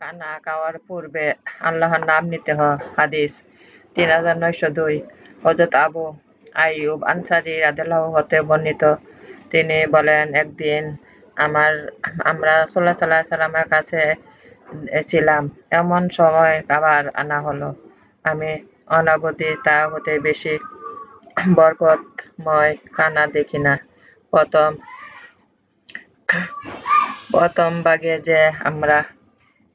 কানা খাওয়ার পূর্বে আল্লাহর নাম নিতে হয় হাদিস তিন হাজার নয়শো দুই। হজরত আবু আইয়ুব আনসারি রাদেলাহ হতে বর্ণিত। তিনি বলেন, একদিন আমার, আমরা সাল্লাহ সাল্লাহ সাল্লামের কাছে ছিলাম। এমন সময় খাবার আনা হলো। আমি অনাবধি তা হতে বেশি বরকতময় কানা দেখি না। প্রথম প্রথম ভাগে যে আমরা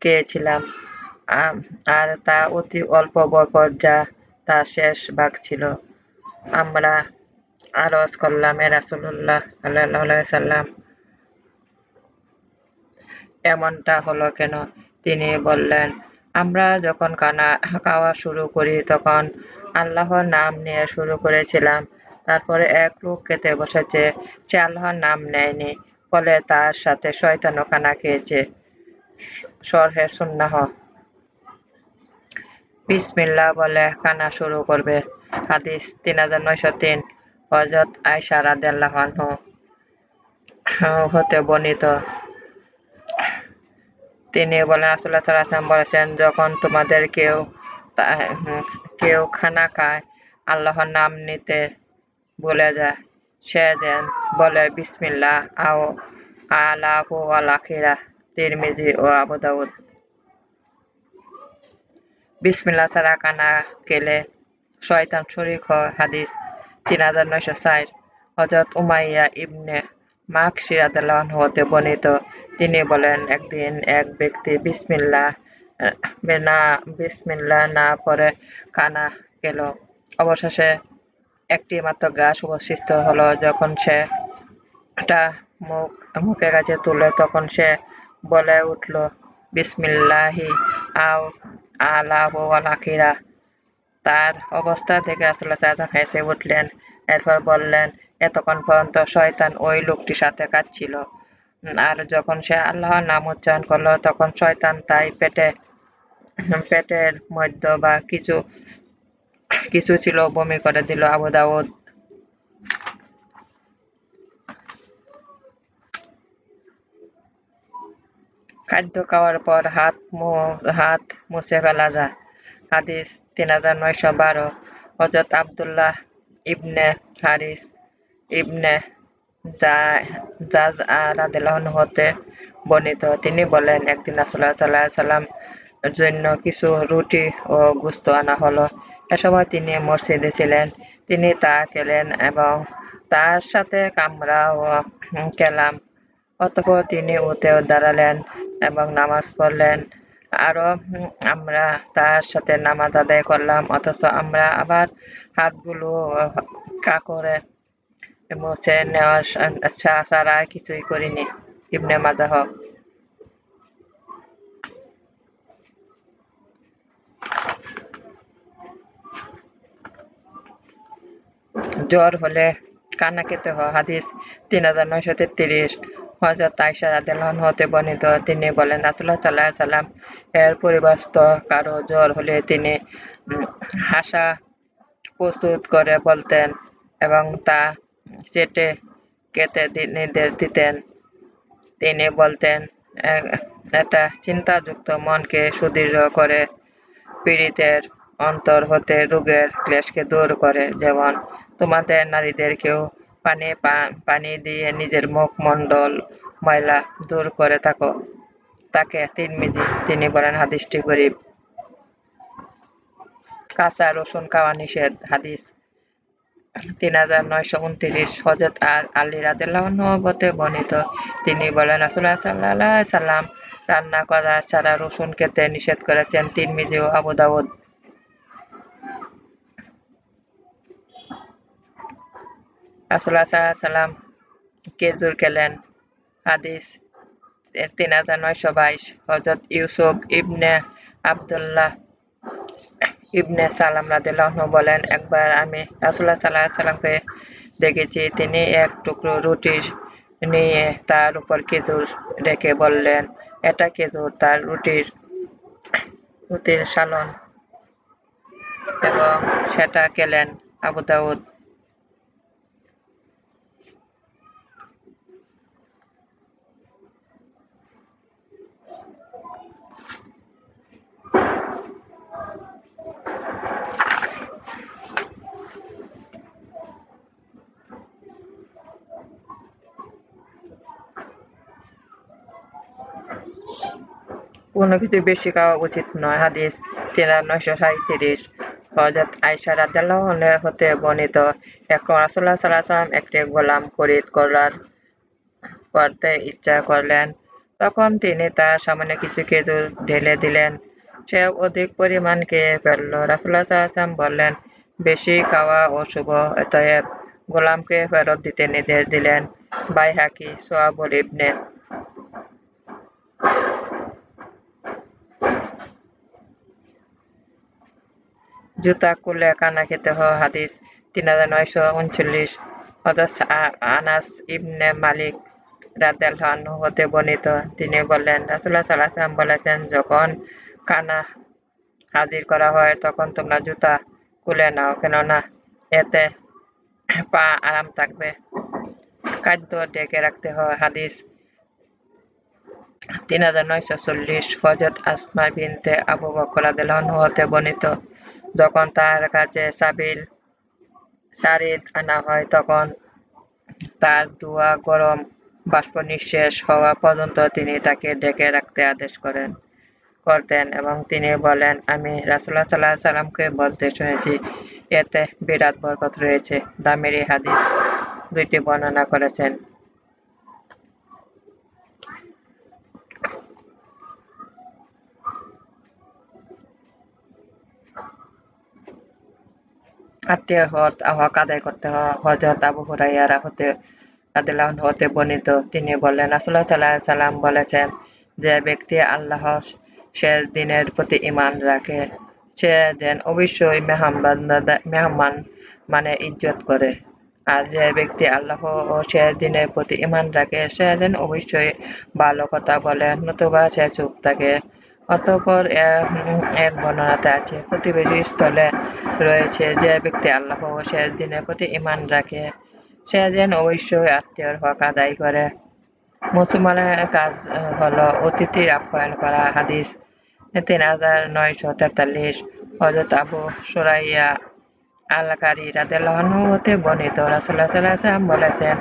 খেয়েছিলাম আর তা অতি অল্প বরকত যা তা শেষ ভাগ ছিল। আমরা আরজ করলাম, এ রাসুল্লাহ সাল্লাহ সাল্লাম এমনটা হলো কেন? তিনি বললেন, আমরা যখন কানা খাওয়া শুরু করি তখন আল্লাহর নাম নিয়ে শুরু করেছিলাম। তারপরে এক লোক খেতে বসেছে, সে আল্লাহর নাম নেয়নি। ফলে তার সাথে শয়তানও কানা খেয়েছে। সরহে সুন্নাহ। বিসমিল্লা বলে কানা শুরু করবে। হাদিস তিন হাজার নয়শো তিন হজরত আয়সা রাদেল্লাহ হতে বর্ণিত। তিনি বলেন আসল্লাহ সাল্লাম বলেছেন, যখন তোমাদের কেউ কেউ খানা খায়, আল্লাহর নাম নিতে বলে যায়, সে যেন বলে বিসমিল্লা আও আলাহু আলাখিরা তিরমিজি ও আবু দাউদ। বিসমিল্লা ছাড়া কানা কেলে শয়তান শরিক হাদিস তিন হাজার নয়শো ষাট হজরত উমাইয়া ইবনে মাক সিরাদাল্লাহ হতে বর্ণিত। তিনি বলেন, একদিন এক ব্যক্তি বিসমিল্লা না বিসমিল্লা না পরে কানা গেল। অবশেষে একটি মাত্র গাছ অবশিষ্ট হলো। যখন সে টা মুখ, মুখের কাছে তুলল, তখন সে বলে উঠল, বিসমিল্লাহি, আও আলা আখিরা। তার অবস্থা দেখে রাসুল্লাহ সাল্লাম হেসে উঠলেন, এরপর বললেন, এতক্ষণ পর্যন্ত শয়তান ওই লোকটির সাথে কাটছিল আর যখন সে আল্লাহর নাম উচ্চারণ করল, তখন শয়তান তাই পেটে, পেটের মধ্য বা কিছু কিছু ছিল বমি করে দিল আবু দাউদ। খাদ্য খাওয়ার পর হাত হাত মুছে ফেলা যায়। হাদিস তিন হাজার নয়শো বারো। হজরত আবদুল্লাহ ইবনে হারিস ইবনে হতে বর্ণিত। তিনি বলেন, একদিন সাল্লাম জন্য কিছু রুটি ও গুস্ত আনা হলো। এ সময় তিনি মসজিদে ছিলেন। তিনি তা খেলেন এবং তার সাথে কামরা ও খেলাম অতপর তিনি উঠে দাঁড়ালেন। এবং নামাজ পড়লেন। আরও আমরা তার সাথে নামাজ আদায় করলাম, অথচ আমরা আবার হাতগুলো কাকরে মুছে নেওয়া ছাড়া কিছুই করিনি, ইবনে মাজাহ। জ্বর হলে কান্না খেতে হয়, হাদিস তিন হাজার নয়শো তেত্রিশ। হজরত আয়সা রাদেলান হতে বর্ণিত। তিনি বলেন রাসুল্লাহ সাল্লাহ সাল্লাম এর পরিবাস্ত কারও জ্বর হলে তিনি হাসা প্রস্তুত করে বলতেন এবং তা চেটে কেটে নির্দেশ দিতেন। তিনি বলতেন এটা চিন্তাযুক্ত মনকে সুদৃঢ় করে পীড়িতের অন্তর হতে রোগের ক্লেশকে দূর করে। যেমন, তোমাদের নারীদেরকেও পানি পানি দিয়ে নিজের মুখমণ্ডল ময়লা দূর করে থাকো। তাকে তিরমিজি তিনি বলেন, হাদিসটি গরিব। কাঁচা রসুন খাওয়া নিষেধ। হাদিস তিন হাজার নয়শো উনত্রিশ হজরত আলী রাদিল্লাহতে বর্ণিত। তিনি বলেন আসল্লাহ সাল্লাহ সাল্লাম রান্না করা ছাড়া রসুন খেতে নিষেধ করেছেন তিরমিজি ও আবু রাসুল্লাহ সাল্লাম কেজুর খেলেন? হাদিস, তিন হাজার নয়শো বাইশ হজরত ইউসুফ ইবনে আবদুল্লাহ ইবনে সালাম রাদিল্লাহ বলেন, একবার আমি রাসুল্লাহ সাল্লাহ সাল্লামকে দেখেছি, তিনি এক টুকরো রুটি নিয়ে তার উপর খেজুর রেখে বললেন, এটা খেজুর, তার রুটির রুটির সালন। এবং সেটা খেলেন আবু দাউদ কোনো কিছু বেশি খাওয়া উচিত নয়। হাদিস তিন হাজার নয়শো সাঁত্রিশ হজরত আয়সা রাদিয়াল্লাহু হতে বর্ণিত। রাসূলুল্লাহ সাল্লাল্লাহু আলাইহি একটি গোলাম খরিদ করার করতে ইচ্ছা করলেন। তখন তিনি তার সামনে কিছু খেজুর ঢেলে দিলেন। সে অধিক পরিমাণ খেয়ে ফেলল। রাসূলুল্লাহ সাল্লাল্লাহু আলাইহি বললেন, বেশি খাওয়া অশুভ, অতএব গোলামকে ফেরত দিতে নির্দেশ দিলেন। বাইহাকি সোয়াবুল ইবনে জুতা খুলে কানা খেতে হয় হাদিস, তিন হাজার নয়শো উনচল্লিশ। হজরত আনাস ইবনে মালিক রাদিয়াল্লাহু হতে বর্ণিত। তিনি বললেন, রাসূলুল্লাহ সাল্লাল্লাহু আলাইহি বলেছেন, যখন কানা হাজির করা হয়, তখন তোমরা জুতা খুলে নাও, কেননা এতে পা আরাম থাকবে। খাদ্য ডেকে রাখতে হয়। হাদিস, তিন হাজার নয়শো চল্লিশ হজরত আসমা বিনতে আবু বকর রাদিয়াল্লাহু হতে বর্ণিত। যখন তার কাছে সাবিল সারিদ আনা হয়, তখন তার দুয়া গরম বাষ্প নিঃশেষ হওয়া পর্যন্ত তিনি তাকে ডেকে রাখতে আদেশ করেন, করতেন এবং তিনি বলেন, আমি রাসুল্লাহ সাল্লাহ সাল্লামকে বলতে শুনেছি, এতে বিরাট বরকত রয়েছে। দামেরি হাদিস দুইটি বর্ণনা করেছেন। আত্মীয় হত হক আদায় করতে হজরত আবু হুরাইয়ারা হতে রাদিল্লাহ হতে বর্ণিত। তিনি বললেন আসল্লাহ সাল্লাম বলেছেন যে ব্যক্তি আল্লাহ শেষ দিনের প্রতি ইমান রাখে, সে যেন অবশ্যই মেহমান মানে ইজ্জত করে। আর যে ব্যক্তি আল্লাহ ও শেষ দিনের প্রতি ইমান রাখে, সে যেন অবশ্যই ভালো কথা বলে, নতুবা সে চুপ থাকে। অতঃপর এক বর্ণনাতে আছে, প্রতিবেশী স্থলে রয়েছে যে ব্যক্তি আল্লাহ ও শেষ দিনের প্রতি ইমান রাখে, সে যেন অবশ্যই আত্মীয়র হক আদায় করে। মুসলমানের কাজ হলো অতিথির আপ্যায়ন করা, হাদিস তিন হাজার নয়শো তেতাল্লিশ। হজরত আবু সুরাইয়া আল্লাহকারী রাদেলাহনু হতে বর্ণিত রাসুল্লাহ সাল্লাম বলেছেন,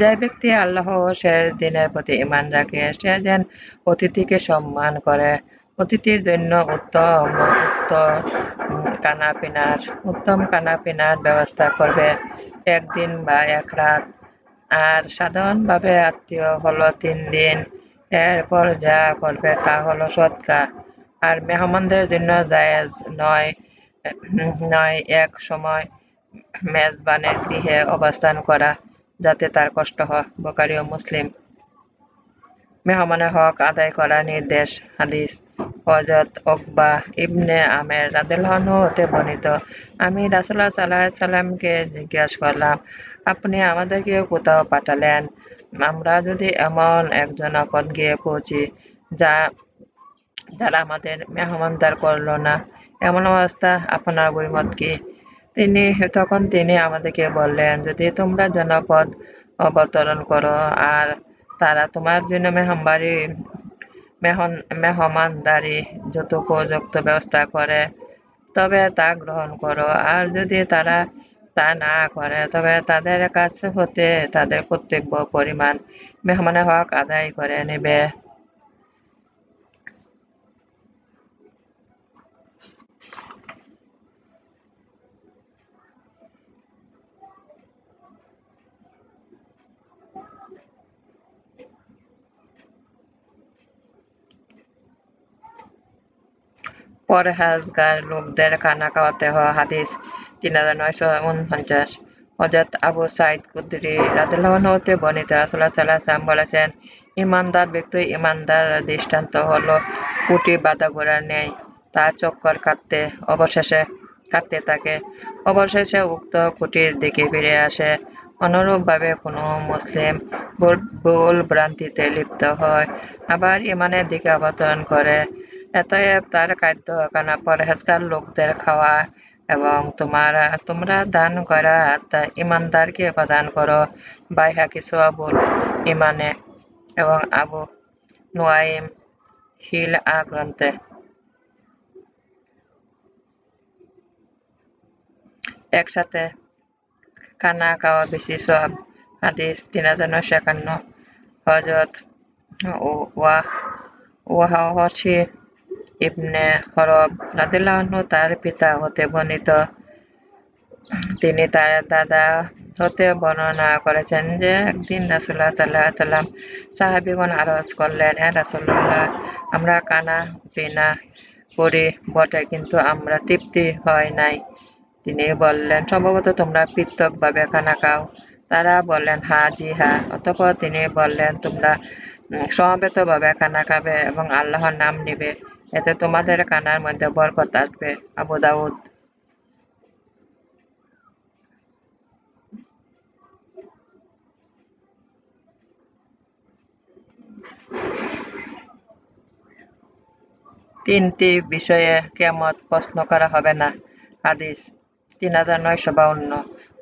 যে ব্যক্তি আল্লাহ শেষ দিনের প্রতি ইমান রাখে, সে যেন অতিথিকে সম্মান করে। অতিথির জন্য উত্তম উত্তম কানা পিনার উত্তম কানা পিনার ব্যবস্থা করবে। একদিন বা এক রাত। আর সাধারণভাবে আত্মীয় হলো তিন দিন। এরপর যা করবে তা হলো সৎকা আর মেহমানদের জন্য জায়েজ নয় নয় এক সময় মেজবানের গৃহে অবস্থান করা, যাতে তার কষ্ট হয়। বোকারি ও মুসলিম। মেহমানের হক আদায় করা নির্দেশ, হাদিস। হজরত ওকবা ইবনে আমের রাদেলহন হতে বর্ণিত। আমি রাসুল্লাহ সাল্লাহ সাল্লামকে জিজ্ঞাসা করলাম, আপনি আমাদেরকে কোথাও পাঠালেন? আমরা যদি এমন একজন আপদ গিয়ে পৌঁছি যা, যারা আমাদের মেহমানদার করল না, এমন অবস্থা আপনার বইমত কি? তিনি, তখন তিনি আমাদেরকে বললেন, যদি তোমরা জনপদ অবতরণ করো আর তারা তোমার জন্য মেহমানবাড়ি মেহমানদারি যত উপযুক্ত ব্যবস্থা করে, তবে তা গ্রহণ করো। আর যদি তারা তা না করে, তবে তাদের কাছে হতে, তাদের কর্তব্য পরিমাণ মেহমানের হক আদায় করে নেবে। পরহেজগার লোকদের খানা খাওয়াতে হয় হাদিস তিন হাজার নয়শো উনপঞ্চাশ। হজরত আবু সাইদ কুদ্রি রাদিল্লাহতে বর্ণিত রাসুল্লাহ সাল্লাম বলেছেন, ইমানদার ব্যক্তি ইমানদার দৃষ্টান্ত হলো কুটি বাধা ঘোড়ার নেই তার চক্কর কাটতে, অবশেষে কাটতে থাকে, অবশেষে উক্ত কুটির দিকে ফিরে আসে। অনুরূপভাবে কোনো মুসলিম ভুল ভ্রান্তিতে লিপ্ত হয়, আবার ইমানের দিকে অবতরণ করে। এতএব তার খাদ্য খানা পরহেজগার লোকদের খাওয়া এবং তোমার, তোমরা দান করা ইমানদারকে প্রদান করো। বাইহাকি সোয়াবুল ইমানে এবং আবু নোয়াইম হিল আ গ্রন্থে। একসাথে খানা খাওয়া বেশি সব হাদিস তিন হাজার নয়শো একান্ন। হজরত ওয়া ওয়াহা হচ্ছে ইবনে হরব রাদিল্লাহু তার পিতা হতে বর্ণিত। তিনি তার দাদা হতে বর্ণনা করেছেন যে, একদিন রাসুল্লাহ সাল্লাহ সাল্লাম সাহাবিগণ আরজ করলেন হ্যাঁ রাসুল্লাহ আমরা কানা পিনা করি বটে, কিন্তু আমরা তৃপ্তি হয় নাই। তিনি বললেন, সম্ভবত তোমরা পৃথকভাবে খানা খাও। তারা বললেন, হা, জি, হা। অতপর তিনি বললেন, তোমরা সমবেতভাবে খানা খাবে এবং আল্লাহর নাম নিবে। এতে তোমাদের কানার মধ্যে বরকত আসবে, আবু দাউদ। তিনটি বিষয়ে কেমত প্রশ্ন করা হবে না। হাদিস তিন হাজার নয়শো বাউন্ন।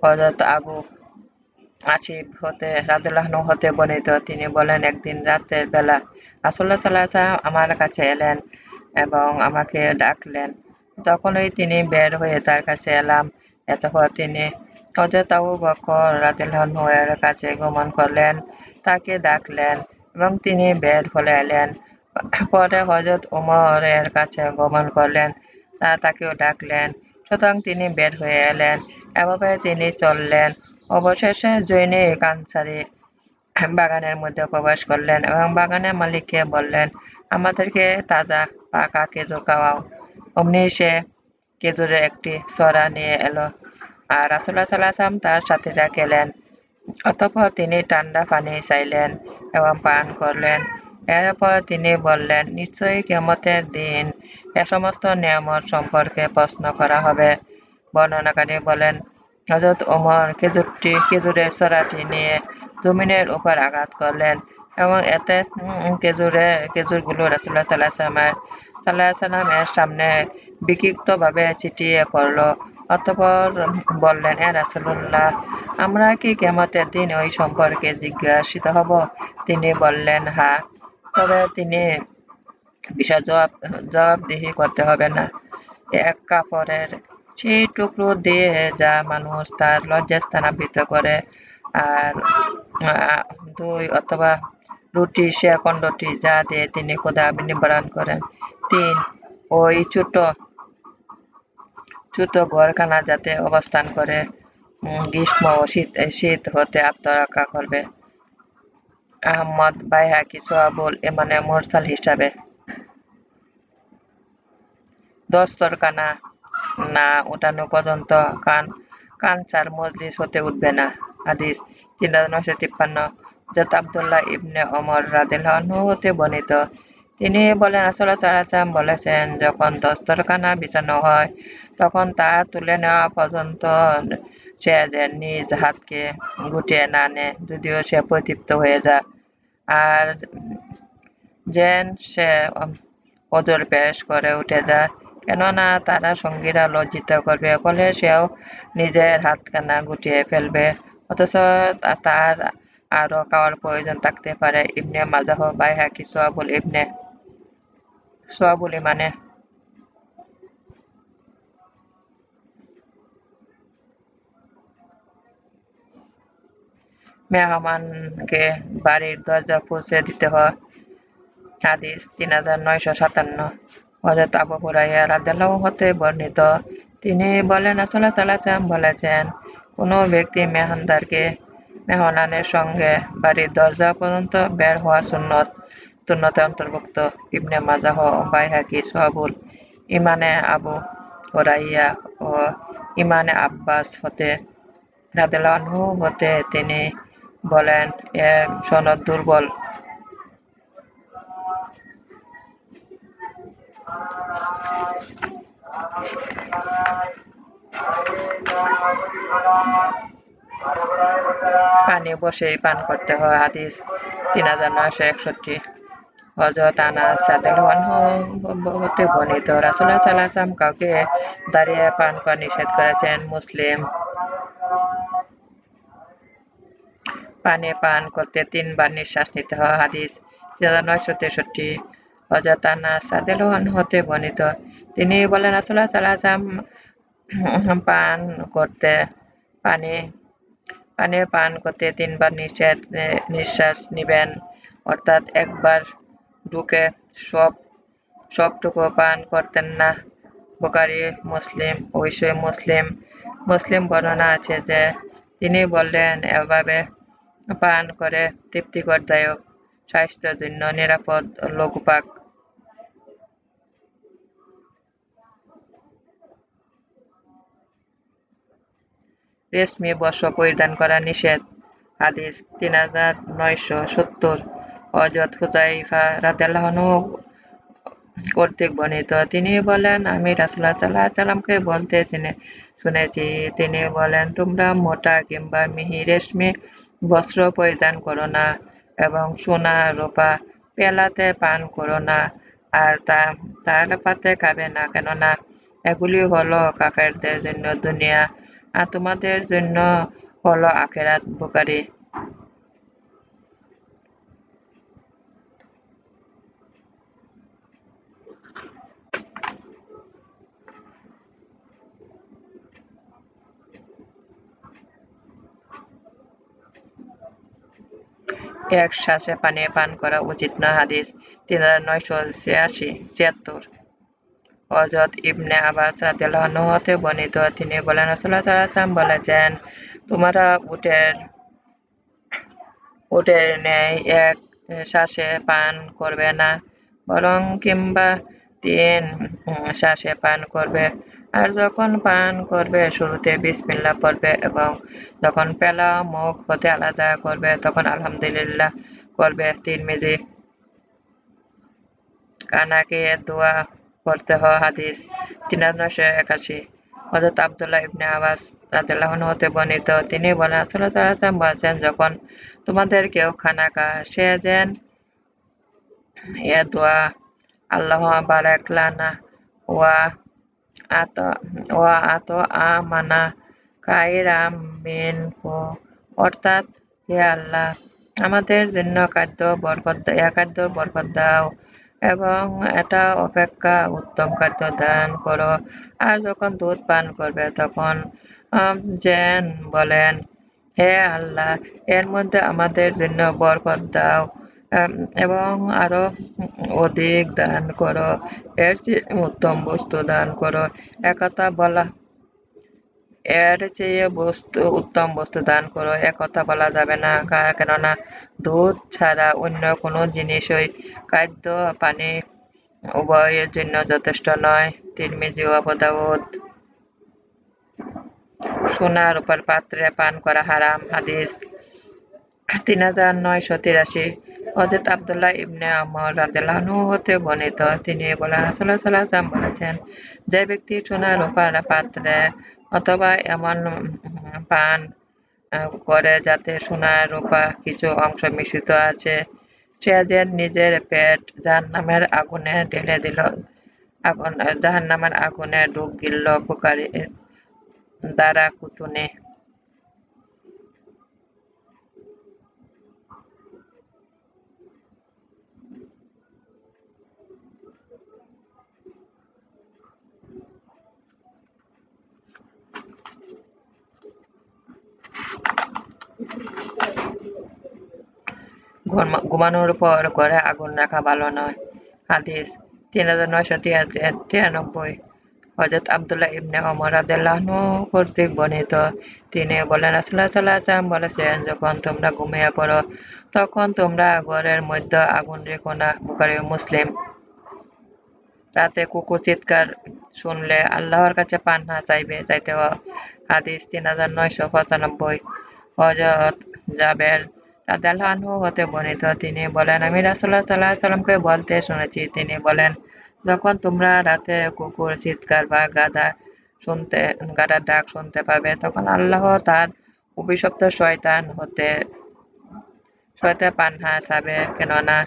হজরত আবু আসিফ হতে রাদুল্লাহনু হতে বর্ণিত, তিনি বলেন, একদিন রাতের বেলা রাসুল্লাহ সাল্লাহ আমার কাছে এলেন এবং আমাকে ডাকলেন। তখনই তিনি বের হয়ে তার কাছে এলাম। এতপর তিনি হজরত আবু বকর রাদিল্লাহনু এর কাছে গমন করলেন, তাকে ডাকলেন এবং তিনি বের হলে এলেন। পরে হজরত উমরের কাছে গমন করলেন তাকেও ডাকলেন। সুতরাং তিনি বের হয়ে এলেন। এভাবে তিনি চললেন। অবশেষে জৈনিক আনসারি বাগানের মধ্যে প্রবেশ করলেন এবং বাগানের মালিককে বললেন আমাদেরকে তাজা পাকা খেজুর খাওয়াও অমনি সে খেজুরের একটি সরা নিয়ে এলো আর রাসুল্লাহ সাল্লাহাম তার সাথীরা গেলেন অতঃপর তিনি ঠান্ডা পানি চাইলেন এবং পান করলেন। এরপর তিনি বললেন, নিশ্চয়ই কেমতের দিন এ সমস্ত নিয়ামত সম্পর্কে প্রশ্ন করা হবে। বর্ণনাকারী বলেন হজরত ওমর খেজুরটি, খেজুরের সরাটি নিয়ে জমিনের উপর আঘাত করলেন। এবং এতে খেজুরের খেজুরগুলো রাসুল্লাহ সাল্লাহ সাল্লামের সাল্লাহ সাল্লামের সামনে বিক্ষিপ্তভাবে ছিটিয়ে পড়ল। অতপর বললেন, এ রাসুল্লাহ আমরা কি কেমতের দিন ওই সম্পর্কে জিজ্ঞাসিত হব? তিনি বললেন হ্যাঁ তবে তিনি বিষয় জবাব, জবাবদিহি করতে হবে না। এক কাপড়ের সেই টুকরো দিয়ে যা মানুষ তার লজ্জাস্থান আবৃত করে, আর দুই অথবা রুটি সে খণ্ডটি যা দিয়ে তিনি কোদা নিবারণ করেন। তিন, ওই ছোট ছোট ঘরখানা যাতে অবস্থান করে গ্রীষ্ম ও শীত শীত হতে আত্মরক্ষা করবে। আহমদ বাইহাকি সোহাবুল এমানে মোরসাল হিসাবে। দস্তরখানা না উঠানো পর্যন্ত কান, কানসার মজলিস হতে উঠবে না। হাদিস তিন হাজার নয়শো তিপ্পান্ন। যত আবদুল্লাহ ইবনে অমর রাদিল্লাহু হতে বর্ণিত। তিনি বলেন আসলে সালাম বলেছেন, যখন দস্তরখানা বিছানো হয়, তখন তা তুলে নেওয়া পর্যন্ত সে যে নিজ হাতকে গুটিয়ে না নেয় যদিও সে পরিতৃপ্ত হয়ে যায়। আর যেন সে ওজোর পেশ করে উঠে যায়, কেননা তারা সঙ্গীরা লজ্জিত করবে, ফলে সেও নিজের হাতখানা গুটিয়ে ফেলবে। অথচ তার আরও খাওয়ার প্রয়োজন থাকতে পারে। ইবনে মাজাহ বাইহাকি সোয়াবুল ইবনে সোয়াবুল ইমানে। মেহমানকে বাড়ির দরজা পৌঁছে দিতে হয়। হাদিস তিন হাজার নয়শো সাতান্ন। হজরত আবু হুরাইয়া রাদিয়াল্লাহু হতে বর্ণিত। তিনি বলেন আসলে সাল্লাম বলেছেন, কোনো ব্যক্তি মেহমানদারকে মেহমানের সঙ্গে বাড়ির দরজা পর্যন্ত বের হওয়া সুন্নত। সুন্নতে অন্তর্ভুক্ত ইবনে মাজাহ বাইহাকি সোহাবুল। ইমানে আবু হুরাইয়া ও ইমানে আব্বাস হতে রাদিয়াল্লাহু হতে তিনি বলেন, এ সনদ দুর্বল। পানি বসেই পান করতে হয়, হাদিস। তিন হাজার নয়শো একষট্টি। হজরত আনাস হতে বর্ণিত রাসুল্লাহ সাল্লাম কাউকে দাঁড়িয়ে পান করা নিষেধ করেছেন মুসলিম। পানি পান করতে তিনবার নিঃশ্বাস নিতে হয়, হাদিস তিন হাজার নয়শো তেষট্টি। হজরত আনাস হতে বর্ণিত, তিনি বলেন রাসুল্লাহ সাল্লাম পান করতে, পানি পানি পান করতে তিনবার নিষেধ নিঃশ্বাস নিবেন। অর্থাৎ একবার ঢুকে সব, সবটুকু পান করতেন না। বুখারি মুসলিম, অবশ্যই মুসলিম। মুসলিম বর্ণনা আছে যে, তিনি বললেন, এভাবে পান করে তৃপ্তিকরদায়ক, স্বাস্থ্যের জন্য নিরাপদ লঘুপাক রেশমি বস্ত্র পরিধান করা নিষেধ। হাদিস তিন হাজার নয়শো সত্তর। হজরত হুজাইফা রাদিয়াল্লাহু কর্তৃক বর্ণিত। তিনি বলেন, আমি রাসূলুল্লাহ সাল্লাল্লাহু আলাইহি সাল্লামকে বলতে শুনেছি। তিনি বলেন, তোমরা মোটা কিংবা মিহি রেশমি বস্ত্র পরিধান করো না এবং সোনা, রূপা পেলাতে পান করো না আর তা, তার পাতে খাবে না। কেননা এগুলি হলো কাফেরদের জন্য দুনিয়া আর তোমাদের জন্য হলো আখেরাত উপকারী। এক শ্বাসে পানি পান করা উচিত না, হাদিস তিন হাজার নয়শো ছিয়াশি, ছিয়াত্তর। হজরত ইবনে আবাস হতে বর্ণিত, তিনি বলেন, রাসূলুল্লাহ সাল্লাল্লাহু বলেছেন, তোমরা উটের উটের ন্যায় এক শ্বাসে পান করবে না, বরং কিংবা তিন শ্বাসে পান করবে। আর যখন পান করবে, শুরুতে বিসমিল্লাহ পড়বে এবং যখন পেলা মুখ হতে আলাদা করবে, তখন আলহামদুলিল্লাহ করবে। তিন মেজি কানাকে দোয়া হয় হাদিস। তিন নয়শো একাশি। হজরত আবদুল্লাহ ইবনে আবাস রাদিল্লাহ হতে বর্ণিত। তিনি বলেন আসলে বলছেন, যখন তোমাদের কেউ খানা খা সে যেন এ দোয়া, আল্লাহ বারাক লানা ওয়া আত ওয়া আত আমানা কাইরাম মিনহু। অর্থাৎ, হে আল্লাহ, আমাদের জন্য খাদ্য বরকত খাদ্য বরকত দাও। এবং এটা অপেক্ষা উত্তম খাদ্য দান করো। আর যখন দুধ পান করবে, তখন জেন বলেন, হে আল্লাহ, এর মধ্যে আমাদের জন্য বরকত দাও এবং আরও অধিক দান করো। এর উত্তম বস্তু দান করো। একথা বলা এর চেয়ে বস্তু, উত্তম বস্তু দান করো একথা বলা যাবে না। কেননা দুধ ছাড়া অন্য কোনো জিনিসই খাদ্য পানি উভয়ের জন্য যথেষ্ট নয়। তিরমিজি অবদাউদ সোনার উপর পাত্রে পান করা হারাম। হাদিস তিন হাজার নয়শো তিরাশি। হজরত আবদুল্লাহ ইবনে আমর রাদিয়াল্লাহু হতে বর্ণিত। তিনি বলেন, রাসূলুল্লাহ সাল্লাল্লাহু বলেছেন, যে ব্যক্তি সোনার উপর পাত্রে অথবা এমন পান করে যাতে সোনা রূপা কিছু অংশ মিশ্রিত আছে। সে যে নিজের পেট জাহান্নামের আগুনে ঢেলে দিল। আগুন, জাহান্নামের আগুনে ডুব গিলল পুকারি দ্বারা কুতুনে। ঘুমানোর পর ঘরে আগুন রাখা ভালো নয়। হাদিস তিন হাজার নয়শো তিরানব্বই। হজরত আবদুল্লাহ ইবনে অমর আদাল্লাহনু কর্তৃক বর্ণিত। তিনি বলেন সাল্লাহ বলেছেন, যখন তোমরা ঘুমিয়ে পড়ো, তখন তোমরা ঘরের মধ্যে আগুন রেখো না বুকারি মুসলিম। রাতে কুকুর চিৎকার শুনলে আল্লাহর কাছে পান্না চাইবে, চাইতে হাদিস তিন হাজার নয়শো পঁচানব্বই। হজরত জাবের রাদিয়াল্লাহু হতে বর্ণিত। তিনি বলেন, আমি রাসূলুল্লাহ সাল্লাল্লাহু আলাইহি সাল্লামকে বলতে শুনেছি। তিনি বলেন, যখন তোমরা রাতে কুকুর চিৎকার বা গাধা শুনতে, গাধার ডাক শুনতে পাবে, তখন আল্লাহ তার অভিশপ্ত শয়তান হতে শয়তে পান্না চাবে। কেননা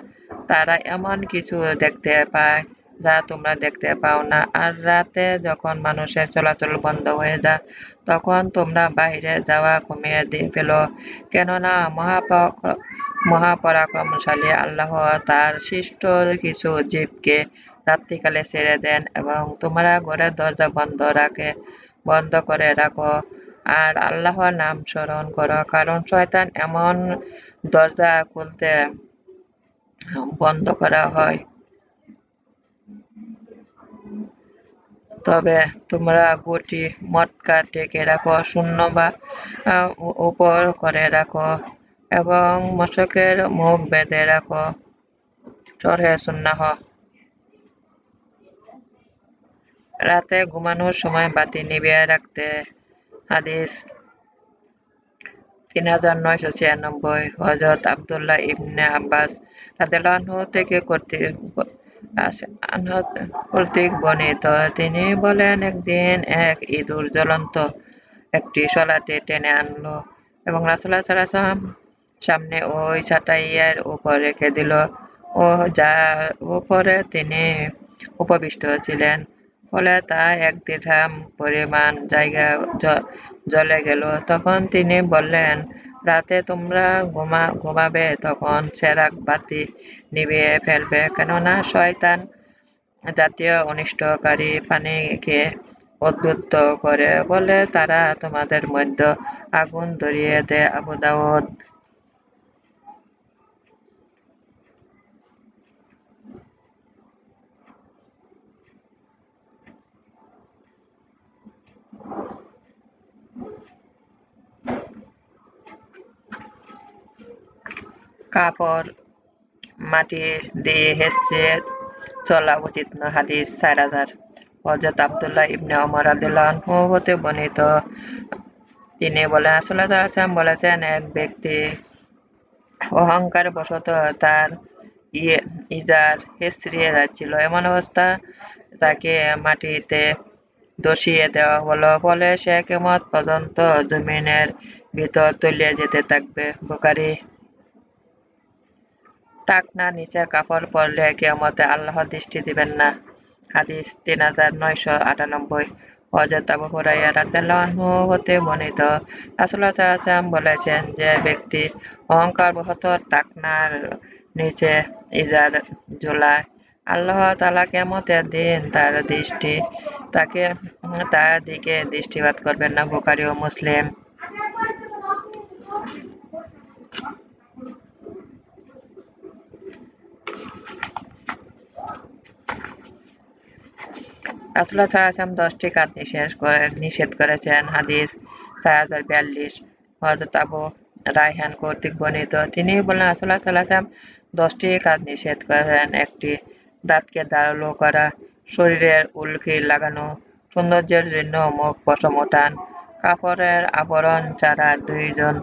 তারা এমন কিছু দেখতে পায় যা তোমরা দেখতে পাও না। আর রাতে যখন মানুষের চলাচল বন্ধ হয়ে যায় তখন তোমরা বাইরে যাওয়া কমিয়ে দিয়ে ফেল। কেননা মহাপরাক্রমশালী আল্লাহ তার সৃষ্ট কিছু জীবকে রাত্রিকালে ছেড়ে দেন এবং তোমরা ঘরের দরজা বন্ধ রাখে, বন্ধ করে রাখো। আর আল্লাহর নাম স্মরণ করো, কারণ শয়তান এমন দরজা খুলতে বন্ধ করা হয়। তবে তোমরা গুটি মটকা টেকে রাখো শূন্য বা উপর করে রাখো এবং মশকের মুখ বেঁধে রাখো। চরহে সুন্নাহ। রাতে ঘুমানোর সময় বাতি নিভিয়ে রাখতে। হাদিস তিন হাজার নয়শো ছিয়ানব্বই হজরত আবদুল্লাহ ইবনে আব্বাস রাদিয়াল্লাহু থেকে আনহু কর্তৃক বর্ণিত। তিনি বলেন, একদিন এক ইঁদুর জ্বলন্ত একটি শলাতে টেনে আনলো এবং রাসূলুল্লাহ সাল্লাল্লাহু সামনে ওই চাটাইয়ের উপর রেখে দিল ও যার উপরে তিনি উপবিষ্ট ছিলেন। ফলে তা এক দিরহাম পরিমাণ জায়গা জ- জ্বলে গেল। তখন তিনি বললেন রাতে তোমরা ঘুমা, ঘুমাবে তখন সেরাক বাতি নিভিয়ে ফেলবে। কেননা শয়তান জাতীয় অনিষ্টকারী প্রাণীকে উদ্বুদ্ধ করে বলে, তারা তোমাদের মধ্য আগুন ধরিয়ে দেয়। আবু কাপড় মাটি দিয়ে হেসে চলা উচিত না, হাদিস চার হাজার। হজরত আবদুল্লাহ ইবনে ওমর রাদিয়াল্লাহু হতে বর্ণিত। তিনি বলেন আসলে তাআলা বলেছেন, এক ব্যক্তি অহংকার বশত তার ইয়ে ইজার হেসড়িয়ে যাচ্ছিল। এমন অবস্থা তাকে মাটিতে ধসিয়ে দেওয়া হলো, ফলে সে কেমত পর্যন্ত জমিনের ভিতর তলিয়ে যেতে থাকবে। বুখারী টাকনা নিচে কাপড় পরলে কেয়ামতে আল্লাহ দৃষ্টি দিবেন না। হাদিস তিন হাজার নয়শো আটানব্বই। আবু হুরাইরা রাদিয়াল্লাহু হতে রাসূলুল্লাহ সাল্লাল্লাহু বলেছেন যে, ব্যক্তি অহংকার বশত টাকনার নিচে ইজার ঝোলায় আল্লাহ তাআলা কিয়ামতের দিন তার দৃষ্টি, তাকে, তার দিকে দৃষ্টিপাত করবেন না, বুখারী ও মুসলিম। আলাইহি ওয়াসাল্লাম দশটি কাজ নিষেধ করে নিষেধ করেছেন হাদিস চার হাজার বিয়াল্লিশ, হযরত আবু রায়হান কর্তৃক বর্ণিত। তিনি সাল্লাল্লাহু আলাইহি ওয়াসাল্লাম দশটি কাজ নিষেধ করেছেন একটি, দাঁতকে ধারালো করা, শরীরের উল্কি লাগানো, সৌন্দর্যের জন্য মুখ পশম ওঠান কাপড়ের আবরণ ছাড়া দুইজন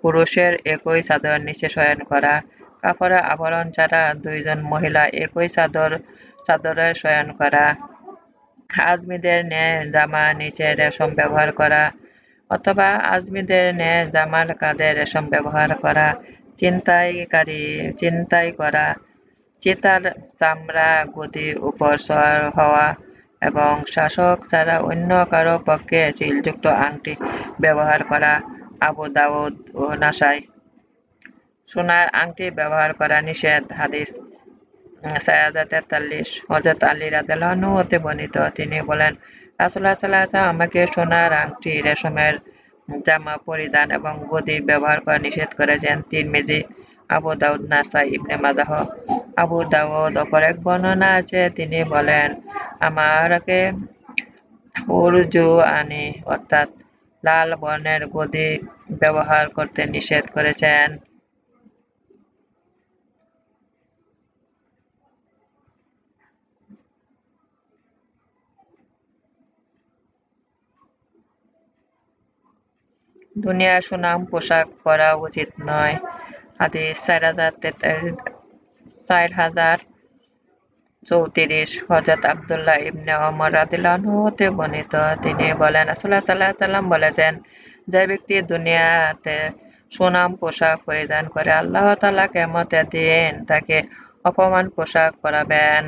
পুরুষের একই চাদর নিচে শয়ন করা, কাপড়ের আবরণ ছাড়া দুইজন মহিলা একই চাদর, চাদরে শয়ন করা আজমিদের ন্যায় জামা নিচে রেশম ব্যবহার করা অথবা আজমিদের ন্যায় জামার কাঁধে রেশম ব্যবহার করা ছিনতাইকারী চিন্তাই করা চিতার চামড়া গদি উপর সওয়ার হওয়া এবং শাসক ছাড়া অন্য কারও পক্ষে সিলযুক্ত আংটি ব্যবহার করা আবু দাউদ ও নাসাই। সোনার আংটি ব্যবহার করা নিষেধ, হাদিস। হাজার তেতাল্লিশ হজরত আলী আনহু হতে বর্ণিত। তিনি বলেন আলাইহি ওয়াসাল্লাম আমাকে সোনার আংটি রেশমের জামা, পরিধান এবং গদি ব্যবহার করা নিষেধ করেছেন। তিরমিজি, আবু দাউদ নাসাই ইবনে মাজাহ। আবু দাউদ অপর এক বর্ণনা আছে, তিনি বলেন আমাকে উরজু আনি, অর্থাৎ লাল বর্ণের গদি ব্যবহার করতে নিষেধ করেছেন। দুনিয়ার সুনাম, পোশাক পরা উচিত নয়। হাদিস চার হাজার চার হাজার চৌত্রিশ হজরত আবদুল্লাহ ইবনে ওমর রাদিয়াল্লাহু আনহু হতে বর্ণিত। তিনি বলেন, রাসূলুল্লাহ সাল্লাল্লাহু আলাইহি সাল্লাম বলেছেন, যে ব্যক্তি দুনিয়াতে সুনাম, পোশাক পরিধান করে আল্লাহ তাআলা কিয়ামতের দিন তাকে অপমান, পোশাক পরাবেন।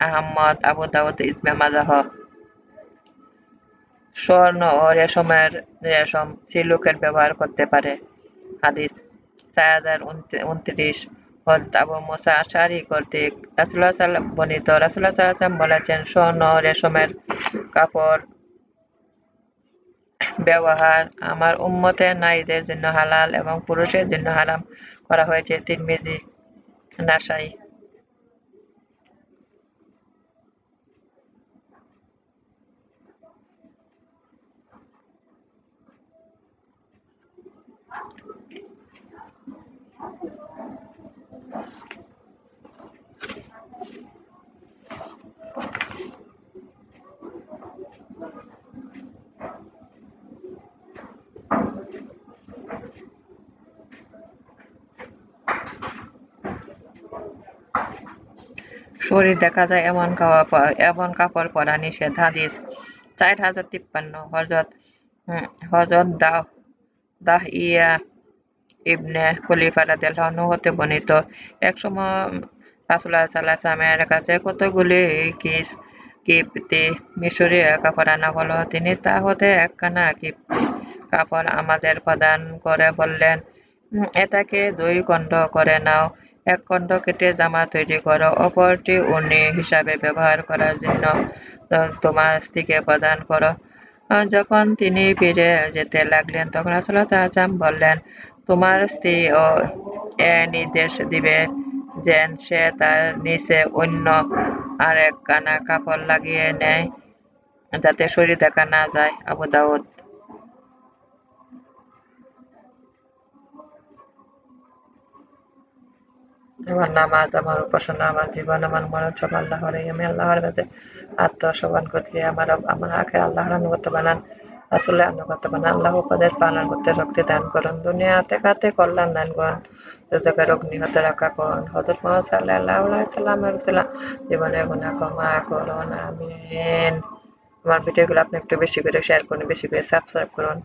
আহম্মদ আবু দাউদ, ইবনে মাজাহ। স্বর্ণ ও রেশমের রেশম সিলুকের ব্যবহার করতে পারে। হাদিস চার হাজার উনত্রিশ হজরত আবু মুসা আশারি কর্তৃক রাসূলুল্লাহ সাল্লাম বর্ণিত আলাইহি ওয়াসাল্লাম বলেছেন, স্বর্ণ রেশমের কাপড় ব্যবহার আমার উম্মতের নারীদের জন্য হালাল এবং পুরুষের জন্য হারাম করা হয়েছে। তিরমিজি, নাসাই শরীর দেখা যায় এমন খাওয়া এমন কাপড় পরা নিষেধ। হাদিস, চার হাজার তিপ্পান্ন হজরত হজরত দাহ দাহ ইয়া ইবনে খলিফা রাদিয়াল্লাহু হতে বর্ণিত। একসময় রাসূলুল্লাহ সাল্লাল্লাহু আলাইহি ওয়াসাল্লামের কাছে কতগুলি কিস, কিপ্তি, মিশরীয় কাপড় আনা হলো, তিনি তা হতে একখানা কিপ্তি কাপড় আমাদের প্রদান করে বললেন এটাকে দুই খণ্ড করে নাও। এক খণ্ড কেটে জামা তৈরি করো। অপরটি উনি হিসাবে ব্যবহার করার জন্য তোমার স্ত্রীকে প্রদান করো। যখন তিনি ফিরে যেতে লাগলেন, তখন সাল্লাল্লাহু বললেন, তোমার স্ত্রী ও এ নির্দেশ দিবে যেন সে তার নিচে অন্য আরেক কানা কাপড় লাগিয়ে নেয়, যাতে শরীর দেখা না যায়। আবু দাউদ আমার নামাজ, আমার উপাসনা, আমার জীবন, আমার মনোযোগ আল্লাহর আমি আল্লাহর কাছে আত্মসমান করছি। আমার আমার আগে আল্লাহর আনুগত্য বানান আসলে আনুগত্য বানান আল্লাহ উপদেশ পালন করতে শক্তি দান করুন। দুনিয়াতে কাতে কল্যাণ দান করুন। দুজকের অগ্নি হতে রক্ষা করুন। হজরত মোহাম্মদ সাল্লাহ সাল্লামের ছিলাম জীবনে গুণা ক্ষমা করুন। আমিন। আমার ভিডিওগুলো আপনি একটু বেশি করে শেয়ার করুন, বেশি করে সাবস্ক্রাইব করুন।